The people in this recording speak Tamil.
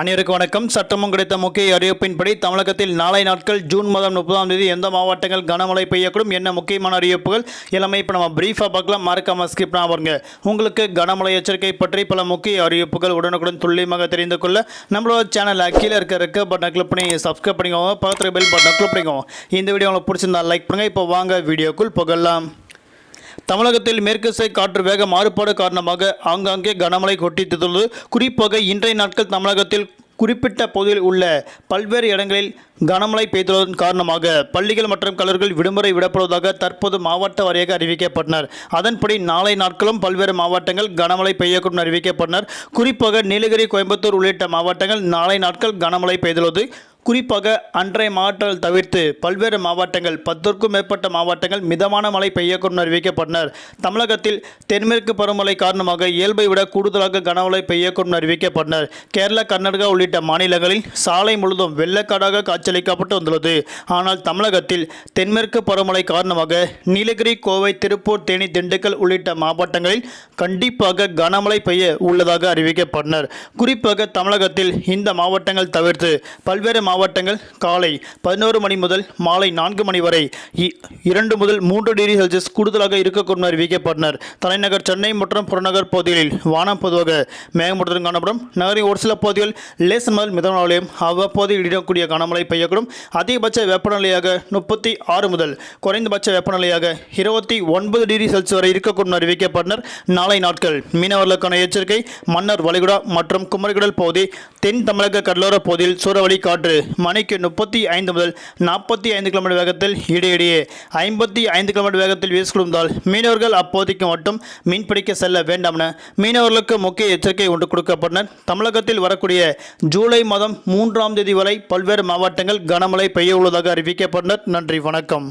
அனைவருக்கு வணக்கம். சட்டமும் கிடைத்த முக்கிய அறிவிப்பின்படி தமிழகத்தில் நாளை நாட்கள் ஜூன் மாதம் முப்பதாம் தேதி எந்த மாவட்டங்கள் கனமழை பெய்யக்கூடும்? என்ன முக்கியமான அறிவிப்புகள்? எல்லாமே இப்போ நம்ம பிரீஃபாக பார்க்கலாம். மறக்காம ஸ்கிப் பண்ண உங்களுக்கு கனமழை எச்சரிக்கை பற்றி பல முக்கிய அறிவிப்புகள் உடனுக்குடன் துல்லியமாக தெரிந்து கொள்ள நம்மளோட சேனல் கீழே இருக்க இருக்க பட்டனை கிளிக் பண்ணி சப்ஸ்கிரைப் பண்ணிக்கோங்க. பக்கத்தில் பெல் பட்டனை கிளிக் பண்ணிக்கோங்க. இந்த வீடியோ உங்களுக்கு பிடிச்சிருந்தா லைக் பண்ணுங்க. இப்போ வாங்க வீடியோக்குள் புகழலாம் தமிழகத்தில் மேற்கு திசை காற்று வேக மாறுபாடு காரணமாக ஆங்காங்கே கனமழை கொட்டித்துள்ளது குறிப்பாக இன்றைய நாட்கள் தமிழகத்தில் குறிப்பிட்ட பகுதியில் உள்ள பல்வேறு இடங்களில் கனமழை பெய்துள்ளதன் காரணமாக பள்ளிகள் மற்றும் கல்லூரிகள் விடுமுறை விடப்படுவதாக தற்போது மாவட்ட வாரியாக அறிவிக்கப்பட்டனர். அதன்படி நாளை நாட்களும் பல்வேறு மாவட்டங்கள் கனமழை பெய்யக்கூடும் அறிவிக்கப்பட்டனர். குறிப்பாக நீலகிரி கோயம்புத்தூர் உள்ளிட்ட மாவட்டங்கள் நாளை நாட்கள் கனமழை பெய்துள்ளது. குறிப்பாக அன்றைய மாவட்டங்கள் தவிர்த்து பல்வேறு மாவட்டங்கள் பத்திற்கும் மேற்பட்ட மாவட்டங்கள் மிதமான மழை பெய்யக்கூடும் அறிவிக்கப்பட்டனர். தமிழகத்தில் தென்மேற்கு பருவமழை காரணமாக இயல்பை விட கூடுதலாக கனமழை பெய்யக்கூடும் அறிவிக்கப்பட்டனர். கேரளா கர்நாடகா உள்ளிட்ட மாநிலங்களில் சாலை முழுதும் வெள்ளக்காடாக காட்சியளிக்கப்பட்டு வந்துள்ளது. ஆனால் தமிழகத்தில் தென்மேற்கு பருவமழை காரணமாக நீலகிரி கோவை திருப்பூர் தேனி திண்டுக்கல் உள்ளிட்ட மாவட்டங்களில் கண்டிப்பாக கனமழை பெய்ய உள்ளதாக அறிவிக்கப்பட்டனர். குறிப்பாக தமிழகத்தில் இந்த மாவட்டங்கள் தவிர்த்து பல்வேறு மாவட்டங்கள் காலை பதினோரு மணி முதல் மாலை நான்கு மணி வரை இ- இரண்டு முதல் மூன்று டிகிரி செல்சியஸ் கூடுதலாக இருக்கக்கூடும் அறிவிக்கப்பட்டனர். தலைநகர் சென்னை மற்றும் புறநகர் பகுதிகளில் வானம் பொதுவாக மேகமூட்டத்துடன் காணப்படும். நகரின் ஒரு சில பகுதிகள் லேசன் முதல் மிதமலையும் அவ்வப்போது இடக்கூடிய கனமழை பெய்யக்கூடும். அதிகபட்ச வெப்பநிலையாக முப்பத்தி ஆறு முதல் குறைந்தபட்ச வெப்பநிலையாக இருபத்தி ஒன்பது டிகிரி செல்சியஸ் வரை இருக்கக்கூடும் அறிவிக்கப்பட்டனர். நாளை நாட்கள் மீனவர்களுக்கான எச்சரிக்கை மன்னர் வளைகுடா மற்றும் குமரிகடல் பகுதி தென் தமிழக கடலோர பகுதியில் சூறாவளி காற்று மணிக்கு முப்பத்தி ஐந்து முதல் நாற்பத்தி ஐந்து கிலோமீட்டர் வேகத்தில் இடையிடையே ஐம்பத்தி ஐந்து கிலோமீட்டர் வேகத்தில் வீசிக்கொடுந்தால் மீனவர்கள் அப்போதைக்கு மட்டும் மீன்பிடிக்க செல்ல வேண்டாம் என மீனவர்களுக்கு முக்கிய எச்சரிக்கை ஒன்று கொடுக்கப்பட்டனர். தமிழகத்தில் வரக்கூடிய ஜூலை மாதம் மூன்றாம் தேதி வரை பல்வேறு மாவட்டங்கள் கனமழை பெய்ய உள்ளதாக அறிவிக்கப்பட்டனர். நன்றி வணக்கம்.